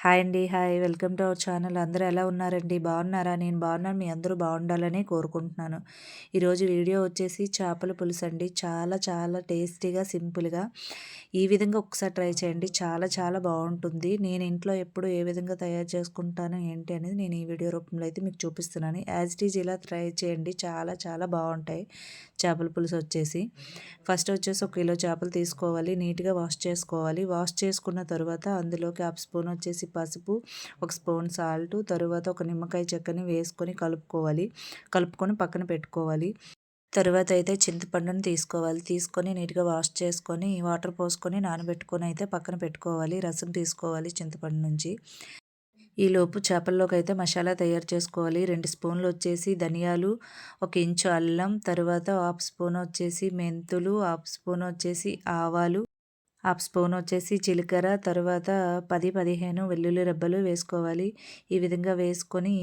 Hi అండి. Hi. Welcome to our channel. అందరూ ఎలా ఉన్నారండి? బాగున్నారా? నేను బాగున్నాను. మీ అందరూ బాగుండాలని కోరుకుంటున్నాను. ఈరోజు వీడియో వచ్చేసి చేపల పులుసు అండి. చాలా చాలా టేస్టీగా సింపుల్గా ఈ విధంగా ఒకసారి ట్రై చేయండి. చాలా చాలా బాగుంటుంది. నేను ఇంట్లో ఎప్పుడు ఏ విధంగా తయారు చేసుకుంటాను ఏంటి అనేది నేను ఈ వీడియో రూపంలో అయితే మీకు చూపిస్తున్నాను. యాజ్ ఇట్ ఈజ్ ఇలా ట్రై చేయండి. చాలా చాలా బాగుంటాయి చేపల పులుసు వచ్చేసి. ఫస్ట్ వచ్చేసి ఒక కిలో చేపలు తీసుకోవాలి. నీట్గా వాష్ చేసుకోవాలి. వాష్ చేసుకున్న తర్వాత అందులోకి హాఫ్ స్పూన్ వచ్చేసి పసుపు ఒక స్పూన్ సాల్ట్ తరువాత ఒక నిమ్మకాయ చెక్కని వేసుకొని కలుపుకోవాలి. కలుపుకొని పక్కన పెట్టుకోవాలి. తరువాత అయితే చింతపండును తీసుకోవాలి. తీసుకొని నీట్గా వాష్ చేసుకొని వాటర్ పోసుకొని నానబెట్టుకొని అయితే పక్కన పెట్టుకోవాలి. రసం తీసుకోవాలి చింతపండు నుంచి. ఈలోపు చేపల్లోకి అయితే మసాలా తయారు చేసుకోవాలి. రెండు స్పూన్లు వచ్చేసి ధనియాలు ఒక ఇంచు అల్లం తర్వాత హాఫ్ స్పూన్ వచ్చేసి మెంతులు హాఫ్ స్పూన్ వచ్చేసి ఆవాలు హాఫ్ స్పూన్ వచ్చేసి జీలకర్ర తర్వాత పది పదిహేను వెల్లుల్లి రెబ్బలు వేసుకోవాలి. ఈ విధంగా వేసుకొని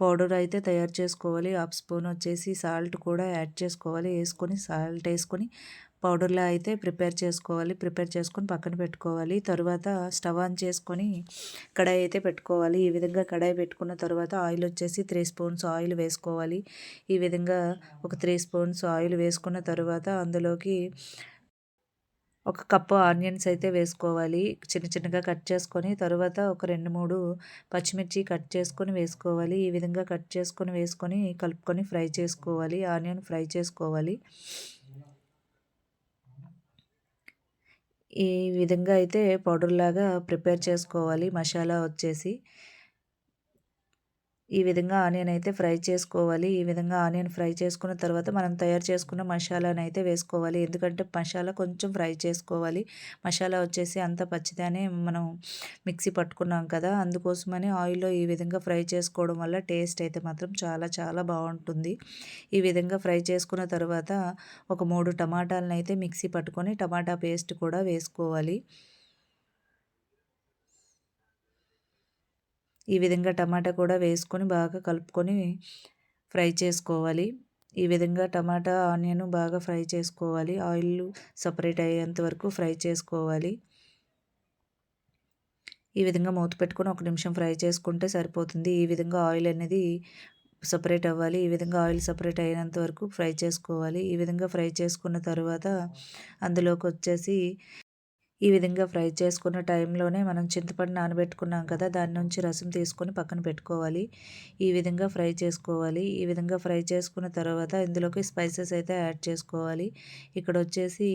పౌడర్ అయితే తయారు చేసుకోవాలి. హాఫ్ స్పూన్ వచ్చేసి సాల్ట్ కూడా యాడ్ చేసుకోవాలి. వేసుకొని సాల్ట్ వేసుకొని పౌడర్లా అయితే ప్రిపేర్ చేసుకోవాలి. ప్రిపేర్ చేసుకొని పక్కన పెట్టుకోవాలి. తర్వాత స్టవ్ ఆన్ చేసుకొని కడాయి అయితే పెట్టుకోవాలి. ఈ విధంగా కడాయి పెట్టుకున్న తర్వాత ఆయిల్ వచ్చేసి త్రీ స్పూన్స్ ఆయిల్ వేసుకోవాలి. ఈ విధంగా ఒక త్రీ స్పూన్స్ ఆయిల్ వేసుకున్న తర్వాత అందులోకి ఒక కప్పు ఆనియన్స్ అయితే వేసుకోవాలి. చిన్న చిన్నగా కట్ చేసుకొని తర్వాత ఒక రెండు మూడు పచ్చిమిర్చి కట్ చేసుకొని వేసుకోవాలి. ఈ విధంగా కట్ చేసుకొని వేసుకొని కలుపుకొని ఫ్రై చేసుకోవాలి. ఆనియన్ ఫ్రై చేసుకోవాలి. ఈ విధంగా అయితే పౌడర్ లాగా ప్రిపేర్ చేసుకోవాలి. మసాలా వచ్చేసి ఈ విధంగా ఆనియన్ అయితే ఫ్రై చేసుకోవాలి. ఈ విధంగా ఆనియన్ ఫ్రై చేసుకున్న తర్వాత మనం తయారు చేసుకున్న మసాలాను అయితే వేసుకోవాలి. ఎందుకంటే మసాలా కొంచెం ఫ్రై చేసుకోవాలి. మసాలా వచ్చేసి అంత పచ్చిదానే మనం మిక్సీ పట్టుకున్నాం కదా. అందుకోసమని ఆయిల్లో ఈ విధంగా ఫ్రై చేసుకోవడం వల్ల టేస్ట్ అయితే మాత్రం చాలా చాలా బాగుంటుంది. ఈ విధంగా ఫ్రై చేసుకున్న తర్వాత ఒక మూడు టమాటాలను అయితే మిక్సీ పట్టుకొని టమాటా పేస్ట్ కూడా వేసుకోవాలి. ఈ విధంగా టమాటా కూడా వేసుకొని బాగా కలుపుకొని ఫ్రై చేసుకోవాలి. ఈ విధంగా టమాటా ఆనియన్ బాగా ఫ్రై చేసుకోవాలి. ఆయిల్ సపరేట్ అయ్యేంత వరకు ఫ్రై చేసుకోవాలి. ఈ విధంగా మూత పెట్టుకొని ఒక నిమిషం ఫ్రై చేసుకుంటే సరిపోతుంది. ఈ విధంగా ఆయిల్ అనేది సపరేట్ అవ్వాలి. ఈ విధంగా ఆయిల్ సపరేట్ అయినంత వరకు ఫ్రై చేసుకోవాలి. ఈ విధంగా ఫ్రై చేసుకున్న తర్వాత అందులోకి వచ్చేసి ఈ విధంగా ఫ్రై చేసుకున్న టైంలోనే మనం చింతపండు నానబెట్టుకున్నాం కదా దాని నుంచి రసం తీసుకొని పక్కన పెట్టుకోవాలి. ఈ విధంగా ఫ్రై చేసుకోవాలి. ఈ విధంగా ఫ్రై చేసుకున్న తర్వాత ఇందులోకి స్పైసెస్ అయితే యాడ్ చేసుకోవాలి. ఇక్కడ వచ్చేసి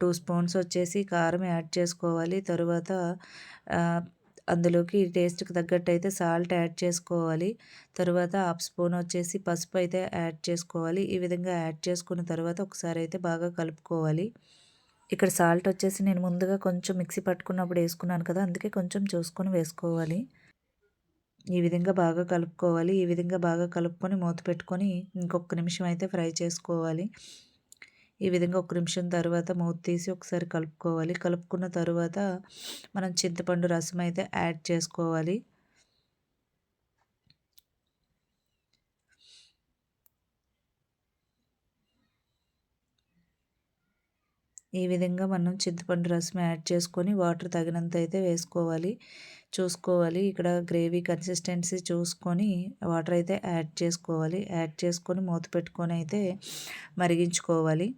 టూ స్పూన్స్ వచ్చేసి కారం యాడ్ చేసుకోవాలి. తరువాత అందులోకి టేస్ట్కి తగ్గట్టు అయితే సాల్ట్ యాడ్ చేసుకోవాలి. తర్వాత హాఫ్ స్పూన్ వచ్చేసి పసుపు అయితే యాడ్ చేసుకోవాలి. ఈ విధంగా యాడ్ చేసుకున్న తర్వాత ఒకసారి అయితే బాగా కలుపుకోవాలి. ఇక్కడ సాల్ట్ వచ్చేసి నేను ముందుగా కొంచెం మిక్సీ పట్టుకున్నప్పుడు వేసుకున్నాను కదా అందుకే కొంచెం చూసుకొని వేసుకోవాలి. ఈ విధంగా బాగా కలుపుకోవాలి. ఈ విధంగా బాగా కలుపుకొని మూత పెట్టుకొని ఇంకొక నిమిషం అయితే ఫ్రై చేసుకోవాలి. ఈ విధంగా ఒక నిమిషం తర్వాత మూత తీసి ఒకసారి కలుపుకోవాలి. కలుపుకున్న తర్వాత మనం చింతపండు రసం అయితే యాడ్ చేసుకోవాలి. ఈ విధంగా మనం చింతపండు రసం యాడ్ చేసుకొని వాటర్ తగినంత అయితే వేసుకోవాలి. చూసుకోవాలి. ఇక్కడ గ్రేవీ కన్సిస్టెన్సీ చూసుకొని వాటర్ అయితే యాడ్ చేసుకోవాలి. యాడ్ చేసుకొని మూత పెట్టుకొని అయితే మరిగించుకోవాలి.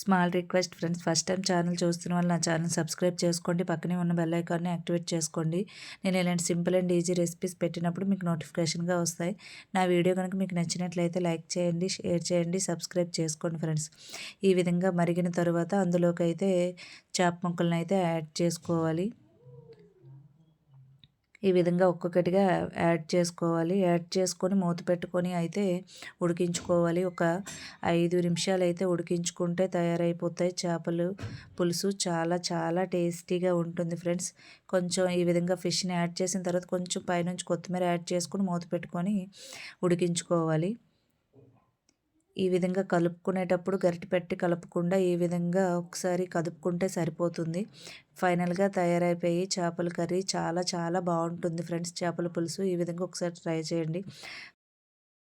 Small request friends first time channel చూస్తున్న వాళ్ళు నా ఛానల్ సబ్స్క్రైబ్ చేసుకోండి. పక్కనే ఉన్న బెల్ ఐకాన్ని యాక్టివేట్ చేసుకోండి. నేను ఇలాంటి సింపుల్ అండ్ ఈజీ రెసిపీస్ పెట్టినప్పుడు మీకు నోటిఫికేషన్గా వస్తాయి. నా వీడియో కనుక మీకు నచ్చినట్లయితే లైక్ చేయండి షేర్ చేయండి సబ్స్క్రైబ్ చేసుకోండి ఫ్రెండ్స్. ఈ విధంగా మరిగిన తర్వాత అందులోకి అయితే చేప ముక్కలను అయితే యాడ్ చేసుకోవాలి. ఈ విధంగా ఒక్కొక్కటిగా యాడ్ చేసుకోవాలి. యాడ్ చేసుకొని మూత పెట్టుకొని అయితే ఉడికించుకోవాలి. ఒక ఐదు నిమిషాలు అయితే ఉడికించుకుంటే తయారైపోతాయి చేపలు పులుసు. చాలా చాలా టేస్టీగా ఉంటుంది ఫ్రెండ్స్. కొంచెం ఈ విధంగా ఫిష్ని యాడ్ చేసిన తర్వాత కొంచెం పైనుంచి కొత్తిమీర యాడ్ చేసుకొని మూత పెట్టుకొని ఉడికించుకోవాలి. ఈ విధంగా కలుపుకునేటప్పుడు గరిటె పెట్టి కలపకుండా ఈ విధంగా ఒకసారి కదుపుకుంటే సరిపోతుంది. ఫైనల్గా తయారైపోయి చేపల కర్రీ చాలా చాలా బాగుంటుంది ఫ్రెండ్స్. చేపల పులుసు ఈ విధంగా ఒకసారి ట్రై చేయండి.